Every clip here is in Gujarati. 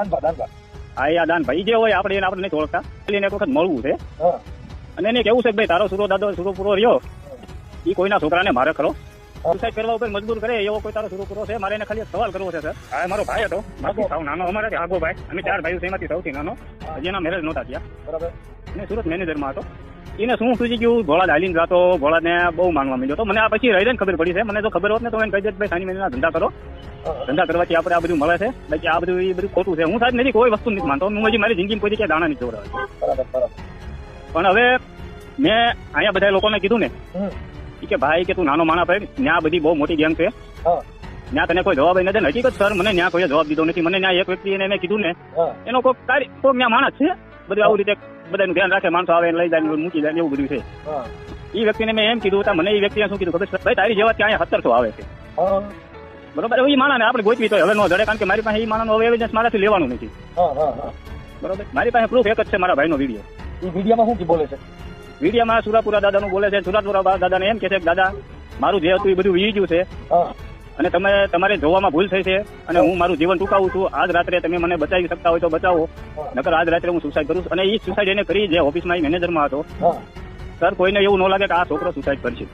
દાનભા દાનભા હા આ દાન જે હોય આપણે એને આપણે નથી ઓળખતા એને એક વખત મળવું છે. અને એને કેવું છે ભાઈ તારો સુરો દાદો સુરો પૂરો રહ્યો એ કોઈના છોકરાને મારે ખરો. સુસાઇડ કરવા ઉપર મજબૂર કરે એવો કોઈ તારો સુરો પૂરો છે? મારે એને ખાલી સવાલ કરવો છે સર. હા મારો ભાઈ હતો. બાકી સાવ નાનો અમારે આગો ભાઈ. અમે ચાર ભાઈઓ એમાંથી સૌથી નાનો. હજી એના મેરેજ નહોતા થયા. બરાબર. અને સુરત મેનેજરમાં હતો. એને શું સૂચી ગયું ભોળા ડાલીને જતો ભોળાને બહુ માનવા મળ્યો તો મને આ પછી રહીને ખબર પડી છે. મને તો ખબર હોત ને તો એને કહી દે ભાઈ સાની મહિના ધંધા કરો. ધંધા કરવાથી આપણે આ બધું મળે છે. બાકી આ બધું એ બધું ખોટું છે. હું સાહેબ નથી કોઈ વસ્તુ નથી માનતો. હું હજી મારી જિંદગીમાં કોઈ ક્યાં દાણા નથી બરાબર પણ હવે મેં અહીંયા બધા લોકોને કીધું ને કે ભાઈ કે તું નાનો માણા ભાઈ ત્યાં બધી બહુ મોટી ગેમ છે. ત્યાં તને કોઈ જવાબ નથી દે હકીકત સર મને ત્યાં કોઈ જવાબ દીધો નથી. મને ત્યાં એક વ્યક્તિને મેં કીધું ને એનો કોઈ કાર્ય કોઈ ત્યાં માણસ છે? બધું આવું રીતે બધાનું ધ્યાન રાખે માણસો આવે લઈ જાય મૂકી જાય એવું બધું છે. એ વ્યક્તિને મેં એમ કીધું મને એ વ્યક્તિએ શું કીધું? ખબર ભાઈ તારી જેવા ત્યાં સત્તરસો આવે છે. બરોબર? એ માણાને આપણે ગોતવી તો હવે નો જડે કારણ કે મારી પાસે એ માણાનો હવે એવિડન્સ મારાથી લેવાનું નથી. બરોબર? મારી પાસે પ્રૂફ એક જ છે મારા ભાઈનો વીડિયો એ વિડીયોમાં શું કી બોલે છે? વિડીયોમાં સુરાપુરા દાદાનું બોલે છે. સુરાપુરા દાદાને એમ કે છે કે દાદા મારું જે હતું એ બધું વી ગયું છે અને તમે તમારે જોવામાં ભૂલ થઈ છે અને હું મારું જીવન ટૂંકાવું છું. આજ રાત્રે તમે મને બચાવી શકતા હોય તો બચાવો. નકર આજ રાત્રે હું સુસાઇડ કરું છું. અને એ સુસાઇડ એને કરી જે ઓફિસમાં મેનેજરમાં હતો. સર કોઈને એવું ન લાગે કે આ છોકરો સુસાઇડ કરશે.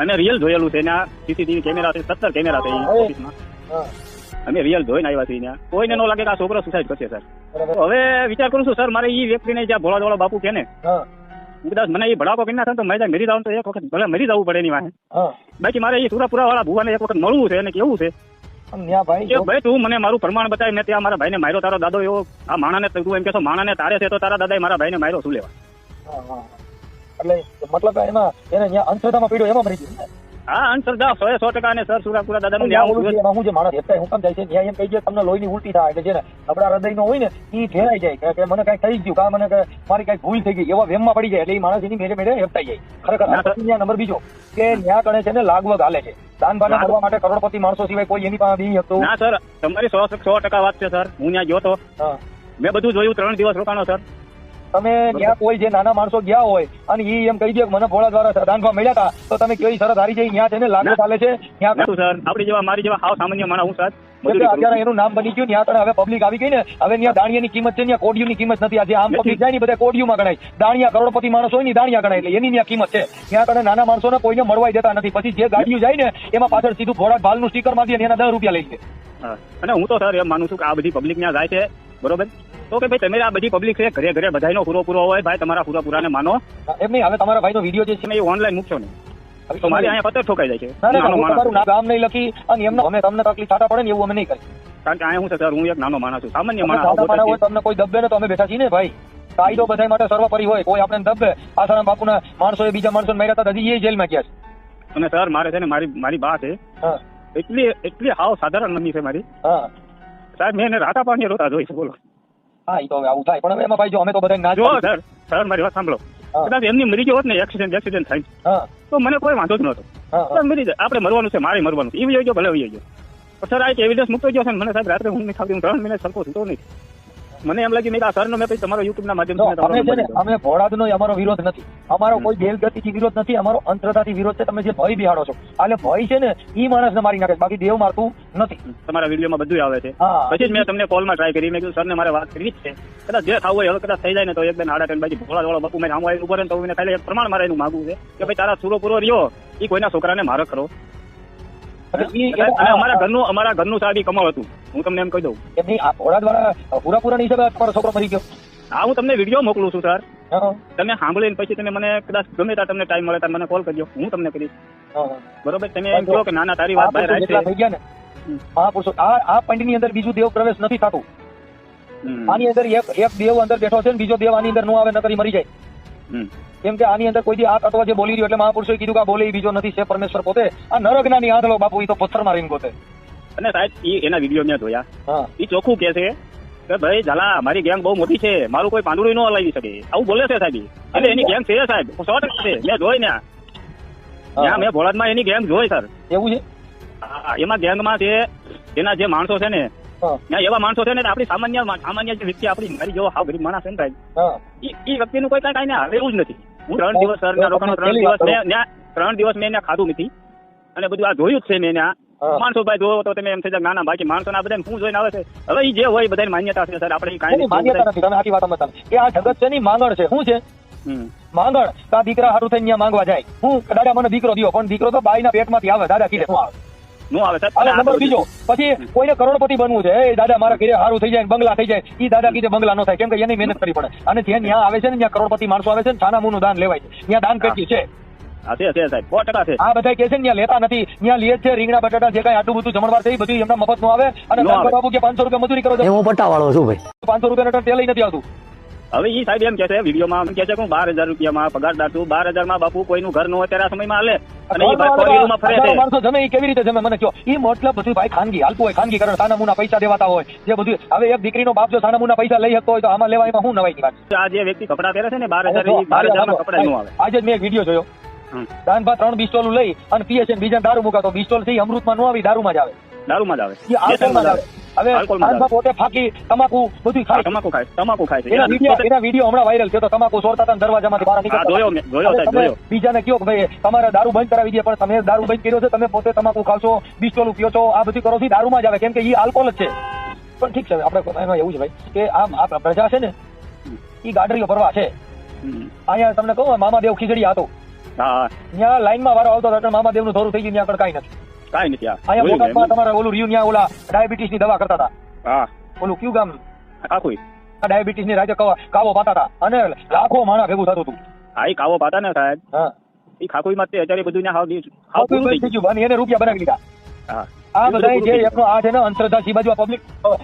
અને રિયલ જોયેલું છે એના સીસીટીવી કેમેરા છે સત્તર કેમેરા છે ઓફિસમાં અમે રિયલ જોઈને આવ્યા છીએ ત્યાં. કોઈને ન લાગે કે આ છોકરો સુસાઇડ કરશે સર. હવે વિચાર કરું છું સર મારે એ વ્યક્તિને જ્યાં ભોળા ધોળા બાપુ કે ને કદાચ મને એ ભડાકો કરી નાખે તો મેં મરી જાઉં તો એક વખત ભલે મરી જવું પડે એની વાહે. બાકી મારે એ સુરાપુરા વાળા ભુવાને એક વખત મળવું છે અને કેવું છે? ભાઈ તું મને મારું પ્રમાણ બતાવી મેં ત્યાં મારા ભાઈને માર્યો તારો દાદો એવો આ માણાને તું એમ કહેશો માણાને તારે છે તો તારા દાદાએ મારા ભાઈને માર્યો શું લેવા? એટલે મતલબ એમાં એને અંશ્રદ્ધામાં પીડ્યો એમાં મરી ગયું? હા સો સો ટકા અને સર સુરાપુરા દાદાનું ન્યા ન્યાય ઓલું છે, એમાં શું છે માણસ હેપતાય હુકમ જાય છે. ન્યા એમ કહી દે તમને લોહીની ઉલટી થાય એટલે છે ને નબળા હૃદયનો હોય ને ઈ ઘેરાઈ જાય. કે- કે મને કઈ થઈ ગયું કા મને મારી કઈ ભૂલ થઈ ગઈ એવા વેમમાં પડી જાય. એટલે ઈ માણસ એની મેળે મેળે હેપતાઈ જાય. ખરેખર નંબર બીજો. કે ન્યા કણે છે ને લાગવગ હાલે છે. દાનભાને કરવા માટે કરોડપતિ માણસો સિવાય કોઈ એની પાસે શકતું ના સર. તમારી સો સો ટકા વાત છે સર. હું ત્યાં ગયો તો મેં બધું જોયું ત્રણ દિવસ રોકાણો સર. તમે ત્યાં કોઈ જે નાના માણસો ગયા હોય અને એ એમ કહી દે મને ભોળા દ્વારા દાનભા મળ્યા હતા તો તમે કઈ શરત હારી જઈ ત્યાં છે ને લાગુ ચાલે છે ત્યાં સર આપણી જેવા મારી જેવા હાવ સામાન્ય માણસ હું સર. અત્યારે એનું નામ બની ગયું ત્યાં કણે હવે પબ્લિક આવી ગઈ ને હવે ત્યાં દાણિયાની કિંમત છે ત્યાં કોડિયુની કિંમત નથી. આજે આમ પબ્લિક જાય ને બધા કોડિયુમાં ગણાય. દાણિયા કરોડપતિ માણસ હોય ને દાણિયા ગણાય એટલે એની ત્યાં કિંમત છે. ત્યાં તને નાના માણસોને કોઈને મળવાય દેતા નથી. પછી જે ગાડીઓ જાય ને એમાં પાછળ સીધું ભોળા ભાલનું સ્ટીકરમાંથી ને એના દસ રૂપિયા લઈ લે. અને હું તો સર એમ માનું છું કે આ બધી પબ્લિક ત્યાં જાય છે. બરોબર? તો કે ભાઈ તમે આ બધી પબ્લિક છે ઘરે ઘરે બધાનો પૂરો પૂરો હોય ભાઈ તમારા પૂરા પૂરાને માનો એમ નહીં હવે તમારા ભાઈનો વીડિયો જે છે એ ઓનલાઈન મૂકશો ને તમારે અહીંયા પત્તર ઠોકાઈ જાય છે. માણસ. તમારું નામ નહીં લખી અને એમને અમે તમને તકલીફ થતા પડે ને એવું અમે નહીં કરીએ. કારણ કે અહીંયા હું છે સર હું એક નાનો માણસ છું. સામાન્ય માણસ માણસ તમને કોઈ દબ્બે ને તો અમે બેઠા છીએ ને ભાઈ. કાયદો બધા માટે સર્વોપરી હોય કોઈ આપણે દબે. આસારામ બાપુના એ બીજા માણસો માર્યા હતા હજી એ જેલમાં ગયા છે. અને સર મારે છે ને મારી મારી બા છે. એટલી એટલી હાવ સાધારણ મમ્મી છે મારી. સાહેબ મેં એને રાતા પાણી રોતા જોઈ છે બોલો. હા એ તો હવે આવું થાય. પણ હવે એમાં ભાઈ જો અમે તો બધા ના જો સર સર મારી વાત સાંભળો. કદાચ એમની મરી ગયો હોત ને એક્સિડન્ટ એક્સિડન્ટ થાય. તો મને કોઈ વાંધો જ નહોતો. સર મરી જાય. આપણે મરવાનું છે મારે મરવાનું એ વહી ગયો ભલે વહી ગયો. સર આ એક એવિડન્સ મૂકતો ગયો છે મને સાહેબ રાત્રે હું નહીં ખાવતી હું ત્રણ મહિના સરખો થતો નહીં. મને એમ લાગ્યું મેં આ સરનો મેં પછી તમારો યુટ્યુબના માધ્યમથી અમે છે ને અમે ભોળાદનો અમારો વિરોધ નથી. અમારો કોઈ બેલગતિથી વિરોધ નથી અમારો અંતરતાથી વિરોધ છે. તમે જે ભય બિહાડો છો. એટલે ભય છે ને એ માણસને મારી નાખે બાકી દેવ મારતું નથી. તમારા વિડીયોમાં બધું આવે છે. પછી જ મેં તમને કોલમાં ટ્રાય કરી. મેં કીધું સરને મારે વાત કરવી જ છે. કદાચ જે થવું હોય કદાચ થઈ જાય ને તો એક બેન હાડા ટેન બાજુ ભોળા ભોળા બાપુ મેં આમ ને તો ખાલી પ્રમાણ મારે એનું માગવું છે. કે ભાઈ તારા સુરો પૂરો રહ્યો એ કોઈના છોકરાને મારો ખરો. અને અમારા ઘરનું અમારા ઘરનું સાહેબ કમાવ હતું. હું તમને એમ કહી દઉં. એમની આ ભોળા દ્વારા પૂરા પૂરા હિસાબે તમારો છોકરો મરી ગયો? હા હું તમને વીડિયો મોકલું છું સર. તમે સાંભળીને પછી તમે મને કદાચ ગમે ત્યાં તમને ટાઈમ મળે ત્યારે મને કોલ કરજો. હું તમને કરીશ. બરોબર? તમે એમ કહો કે ના ના તારી વાત આ ભાઈ રાઈટ છે. થઈ ગયા ને મહાપુરુષો આ આ ની અંદર બીજું દેવ પ્રવેશ નથી થતું. આની અંદર એક એક દેવ અંદર બેઠો છે ને બીજો દેવ આની અંદર નો આવે નકરી મરી જાય. કેમ કે આની અંદર કોઈ આ તત્વ જે બોલી રહ્યું એટલે મહાપુરુષોએ કીધું કે આ બોલે બીજો નથી છે પરમેશ્વર પોતે. આ નરજ્ઞાની આંધળો બાપુ એ તો પથ્થરમાં રહીને ગોતે. અને સાહેબ એ એના વીડિયો મેં જોયા. એ ચોખ્ખું કે છે કે ભાઈ ઝાલા મારી ગેંગ બહુ મોટી છે મારું કોઈ પાંદડું ન હલાવી શકે. આવું બોલે છે સાહેબ. એટલે એની ગેંગ છે સાહેબ. સો ટકા છે. મેં જોઈ ને મેં ભોળાદમાં એની ગેંગ જોઈ સર. એવું છે? એમાં ગેંગમાં છે એના જે માણસો છે ને એવા માણસો છે ને આપણી સામાન્ય સામાન્ય જે વ્યક્તિ આપણી મારી જેવો હાવ ગરીબ માણસ છે ને ભાઈ ઈ વ્યક્તિનું કોઈ કાંઈ કાંઈ ને એવું જ નથી. હું ત્રણ દિવસ સર રોકાણો ત્રણ દિવસ મેં ત્રણ દિવસ મેં એને ખાધું નથી. અને બધું આ જોયું જ છે મેં ત્યાં. માણસો ભાઈ જોવો તો તમે એમ થઈ જાય નાના બાકી માણસો ના બધા શું જોઈને આવે છે? હવે જે હોય બધાની માન્યતા છે સર. આપણે કઈ માન્યતા નથી તમે આખી વાત સમજતા. એ આ જગત છે ની માંગણ છે. શું છે. માંગણ. તા દીકરા હારું થઈને માંગવા જાય. હું દાદા મને દીકરો દિયો પણ દીકરો તો બાઈના પેટમાંથી આવે દાદા કીધે શું આવે. નો આવે સર હવે અને આ નંબર બીજો. પછી કોઈને કરોડપતિ બનવું છે. એ દાદા મારા ઘરે હારું થઈ જાય બંગલા થઈ જાય. ઈ દાદા કીધે બંગલા નો થાય. કેમ કે એની મહેનત કરવી પડે. અને જ્યાં ત્યાં આવે છે ને ત્યાં કરોડપતિ માણસો આવે છે ને છાના મુનું દાન લેવાય છે. ત્યાં દાન પેટી છે. હા છે છે સાહેબ. સો ટકા છે. આ બધા કે છે ને ત્યાં લેતા નથી. ત્યાં લે છે રીંગણા બટાટા જે કઈ આટલું બધું જમણવાર છે એ બધું એમના મફતનું આવે. અને. બાબુ કે પાંચસો રૂપિયા મજૂરી કરો એ હું પટ્ટાવાળો છું ભાઈ. પાંચસો રૂપિયા તેલ નથી આવતું. હવે ઈ સાહેબ એમ કે છે વિડીયોમાં એમ કે છે કે હું બાર હજાર રૂપિયામાં પગારદાર છું બાર હજારમાં બાપુ કોઈનું ઘર ન હોય ત્યારે સમયમાં હાલે. અને ઈ ભાઈ ફોર ફરે છે. માણસો જમે ઈ કેવી રીતે જમે? મને કહો. ઈ મતલબ બધું ભાઈ ખાનગી હાલતું હોય ખાનગી કારણ સાનામુના પૈસા દેવાતા હોય. જે બધું હવે એક દીકરીનો બાપ જો સાનામુના પૈસા લઈ શકતો હોય તો આમાં લેવા એમાં શું નવાઈની વાત આ જે વ્યક્તિ કપડા પહેરે છે ને બાર હજાર બાર હજારમાં કપડા નું આવે. આજે મેં એક વીડિયો જોયો. દાનભા ત્રણ બિસ્ટોલ લઈ અને પીએ છે બીજા દારૂ મુકાતો. બિસ્ટોલથી અમૃતમાં ન આવી દારૂમાં જ આવે. દારૂમાં જ આવે. હવે પોતે ફાકી તમાકુ બધું ખાય. તમાકુ ખાય તમાકુ ખાય છે. એના વીડિયો એના વીડિયો હમણાં વાયરલ થયો તો તમાકુ સોરતા હતા દરવાજામાંથી બહાર નીકળતા જોયો મેં જોયો સાહેબ જોયો. બીજાને કયો ભાઈ તમારે દારૂ બંધ કરાવી દે પણ તમે દારૂ બંધ કર્યો છે તમે પોતે તમાકુ ખાવ છો બિસ્ટોલું પીઓ છો આ બધું કરો છો દારૂમાં જ આવે કેમ કે ઈ આલ્કોહોલ જ છે. પણ ઠીક છે આપણે એમાં એવું છે ભાઈ કે આમ આ પ્રજા છે ને ઈ ગાડરીઓ ભરવા છે. અહીંયા તમને કહું મામાદેવ ખીચડી હતો ત્યાં લાઈનમાં વારો આવતો હતો મામાદેવનું થઈ ગયું ત્યાં આગળ કાંઈ નથી. કાંઈ નથી આ બોટાદમાં. તમારે ઓલું રિયુ ન્યા ઓલા ડાયાબિટીસની દવા કરતા હતા. હા. ઓલું કયું ગામ? આખું આ ડાયાબિટીસની રાજા કવા- કાવો પાતા હતા. અને લાખો માણા ભેગું થતું હતું. હા એ કાવો પાતા ને સાહેબ. હા. એ ખાખુઈમાં માં અત્યારે બધું ને હાવ હાવ થઈ ગયું. અને એને રૂપિયા બનાવી લીધા હા. આ બધા જે થઈ આ છે ને અંધશ્રદ્ધા સી બાજુ પબ્લિક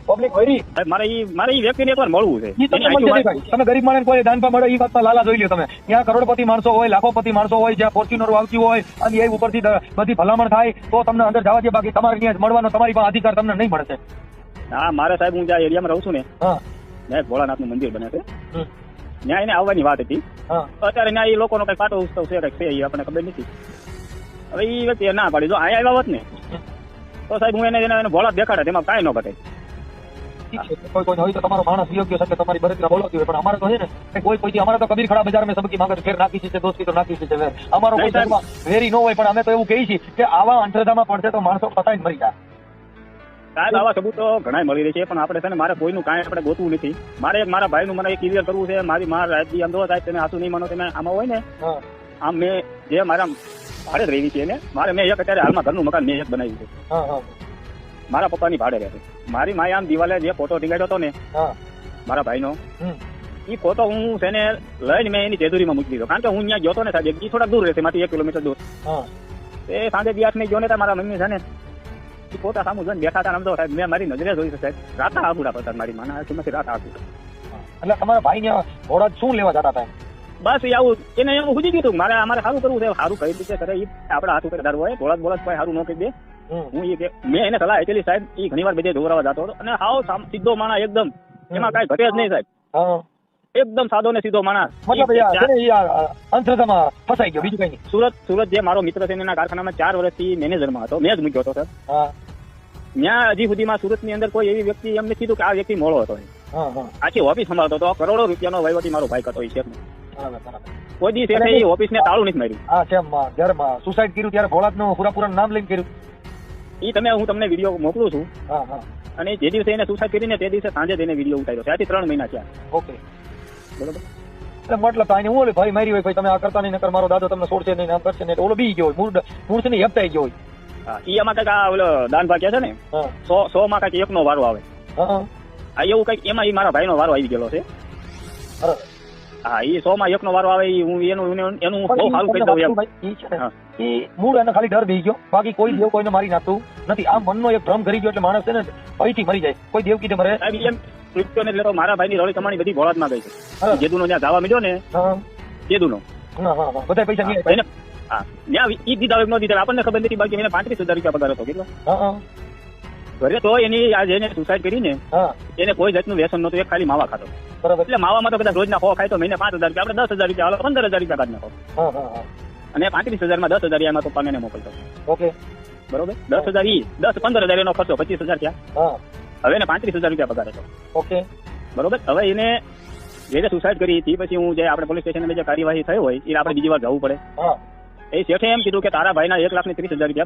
પબ્લિક વળી મારે ઈ મારે ઈ વ્યક્તિને એકવાર મળવું છે. ઈ તમે ગરીબ માણસ કોઈ દાનપા મળે ઈ વાતમાં લાલા જોઈ લ્યો તમે. ત્યાં કરોડપતિ માણસો હોય લાખોપતિ માણસો હોય જ્યાં ફોર્ચ્યુનર આવતી હોય અને એ ઉપરથી બધી ભલામણ થાય તો તમને અંદર જવા દે. બાકી તમારે ત્યાં મળવાનો તમારી પાસે અધિકાર તમને નહીં મળશે. હા મારે સાહેબ હું જ્યાં એરિયામાં રહું છું ને હા. ત્યાં ભોળાનાથનું મંદિર બને છે. ત્યાં એને આવવાની વાત હતી. અત્યારે ત્યાં એ લોકોનો કઈ પાટો ઉત્સવ છે કઈ છે એ આપણને ખબર નથી. હવે એ વ્યક્તિ ના પાડી. જો અહીંયા આવ્યા હોત ને તો સાહેબ હું એને એને ભોળા દેખાડે તેમાં કાંઈ ન ઘટે. કોઈ કોઈ હોય તો તમારો માણસ યોગ્ય છે તમારી બળતરા બોલાવતી હોય પણ અમારે તો છે ને કે કોઈ કોઈ અમારે તો કબીર ખડા બજાર મેં સબકી માંગે ફેર નાખી છે દોસ્તી તો નાખી છે અમારો કોઈ. વેરી ન હોય પણ અમે તો એવું કહીએ છીએ કે આવા અંધશ્રદ્ધામાં પડશે તો માણસો પતાઈ મરી જાય. સાહેબ આવા સબૂતો ઘણા મળી રહી છે પણ આપણે છે ને મારે કોઈનું કાંઈ આપણે ગોતવું નથી. મારે એક મારા ભાઈનું મને ક્લિયર કરવું છે મારી મારા રાજજી સાહેબ તમે આસુ નહીં માનો તમે આમાં હોય ને આમ મેં જે મારા ભાડે જ રહેવી છે એને. મારે મેં એક અત્યારે હાલમાં ઘરનું મકાન મેં એક બનાવ્યું છે. હા હા. મારા પપ્પાની ભાડે રહે છે. મારી માએ આમ દિવાલે જે ફોટો ટીંગાડ્યો હતો ને હા. મારા ભાઈનો હમ. એ ફોટો હું છે ને લઈને મેં એની જેદુરીમાં મૂકી દીધો. કારણ કે હું ત્યાં ગયો હતો ને સાહેબ એ થોડા દૂર રહેશે માથી એક કિલોમીટર દૂર. હા. એ સાંજે બી આઠ ને ગયો ને ત્યાં મારા મમ્મી છે ને એ ફોટા સામું જોઈને બેઠા હતા ને આમ તો સાહેબ મેં મારી નજરે જોઈ છે સાહેબ. રાતા આગુડા પડતા મારી માના આંખમાંથી રાતા આગુડા એટલે તમારા ભાઈ ને ઘોડા શું લેવા જતા હતા? બસ આવું એને એવું સુધી ગયું મારે અમારે સારું કરવું છે સારું કઈ રીતે કરે એ આપણા હાથ ઉપર ધારવું હોય બોલત બોલત કોઈ સારું ન કહી દે. હું એ કે- મેં એને સલાહ આપેલી સાહેબ એ ઘણી વાર બધે દોરાવા જતો હતો. અને હાવ સીધો માણા એકદમ. એમાં કાંઈ ઘટે જ નહીં સાહેબ. એકદમ સાદો ને સીધો માણસ. એ એ અંધશ્રદ્ધામાં ફસાઈ ગયો બીજું કઈ નહીં. સુરત સુરત જે મારો મિત્ર છે એના કારખાનામાં ચાર વર્ષથી મેનેજરમાં હતો. મેં જ મૂક્યો હતો સર ત્યાં હજી સુધીમાં સુરતની અંદર કોઈ એવી વ્યક્તિ એમને કીધું કે આ વ્યક્તિ મોડો હતો. આખી ઓફિસ સંભાળતો હતો. કરોડો રૂપિયાનો વહીવટી મારો ભાઈ હતો બરાબર બરાબર કોઈ દિવસ એને ઓફિસ ને તાળું નથી માર્યું. હા છે જયારે સુસાઇડ કર્યું ત્યારે ભોળાતનું પૂરા પૂરા નામ લઈને કર્યું. એ તમે હું તમને વીડિયો મોકલું છું. અને જે દિવસે એને સુસાઇડ કરીને તે દિવસે સાંજે તેને વીડિયો ઉતાર્યો છે. આથી ત્રણ મહિના થયા. ઓકે. બરોબર? એટલે મતલબ આને હું ભાઈ મારી હોય ભાઈ તમે આ કરતા નહીં નકર મારો દાદો તમને છોડશે નહીં આમ કરશે નહીં ઓલો બી ગયો હોય મૂળ મૂળ છે ને હેપતાઈ ગયો હોય. ઈ આમાં કંઈક આ ઓલો દાન ભાગ્યા છે ને સો સો માં કંઈક એકનો વારો આવે. હા એવું કંઈક એમાં એ મારા ભાઈનો વારો આવી ગયેલો છે. બરાબર. હા ઈ સો માં વારો આવે ઈ હું એનું એનું- હું બહુ સારું કહી દઉં ને. ઈ મૂળ એને ખાલી ડર બેહી ગયો. બાકી કોઈ દેવ કોઈને મારી નાખતું નથી. આ મનનો એક ભ્રમ કરી ગયો એટલે માણસ છે ને ભયથી મરી જાય. કોઈ દેવ કીધે મરે. એમ મૃત્યુને એટલે તો મારા ભાઈની રળી કમાણી બધી ભોળાદમાં ગઈ હા. છે જેદુનો ત્યાં ધાવા મળ્યો ને હા. હા બધા પૈસા હા ત્યાં ઈ દીધા ન દીધા આપણને ખબર નથી. બાકી એને પાંત્રીસ હજાર રૂપિયા પગાર હતો કેટલો? ઘરે તો એની આ જેને સુસાઇડ કરીને એને કોઈ જાતનું વ્યસન નહોતું એક ખાલી માવા ખાતો બરાબર. એટલે માવામાં તો કદાચ રોજના ખો ખાય તો મહિને પાંચ હજાર રૂપિયા આપણે દસ હજાર રૂપિયા હાલો પંદર હજાર રૂપિયા કાઢ નાખો. અને પાંત્રીસ હજારમાં દસ હજાર એમાં તો એને મોકલતો. ઓકે. બરોબર? દસ હજાર ઈ દસ પંદર હજાર એનો ખર્ચો પચીસ હજાર થયા. હવે એને પાંત્રીસ હજાર રૂપિયા પગાર હતો. ઓકે. બરોબર? હવે એને જે સુસાઇડ કરી હતી પછી હું જે આપણે પોલીસ સ્ટેશન જે કાર્યવાહી થઈ હોય એ આપણે બીજી વાર જવું પડે. એ શેઠે એમ કીધું કે તારા ભાઈના એક લાખ ને ત્રીસ હજાર રૂપિયા